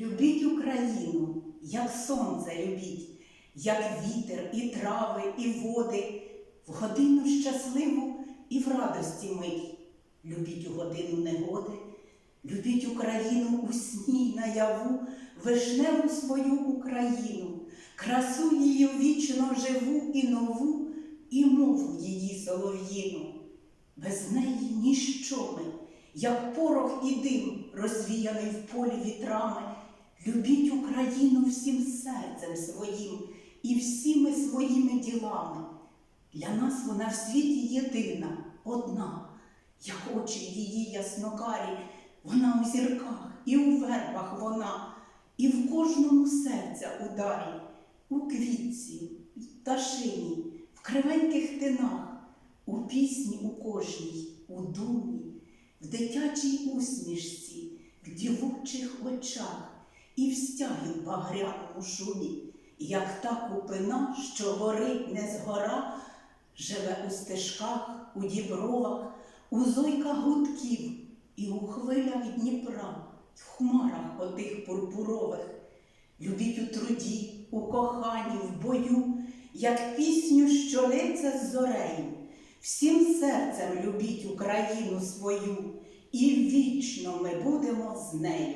Любіть Україну, як сонце любіть, як вітер, і трави, і води, в годину щасливу і в радості мить. Любіть у годину негоди, любіть Україну у сні наяву, вишневу свою Україну, красу її вічно живу і нову, і мову її солов'їну. Без неї ніщо ми, як порох і дим, розвіяний в полі вітрами. Любіть Україну всім серцем своїм і всіми своїми ділами. Для нас вона в світі єдина, одна, як очі її яснокарі, вона у зірках і у вербах вона, і в кожному серця ударі, у квітці, в пташині, в кривеньких тинах, у пісні у кожній, у думі, в дитячій усмішці, в дівочих очах і в стягі багряному шумі, як та купина, що горить не згора, живе у стежках, у дібровах, у зойках гудків і у хвилях Дніпра, в хмарах отих пурпурових. Любіть у труді, у коханні, в бою, як пісню, що лється з зорею. Всім серцем любіть Україну свою, і вічно ми будемо з нею.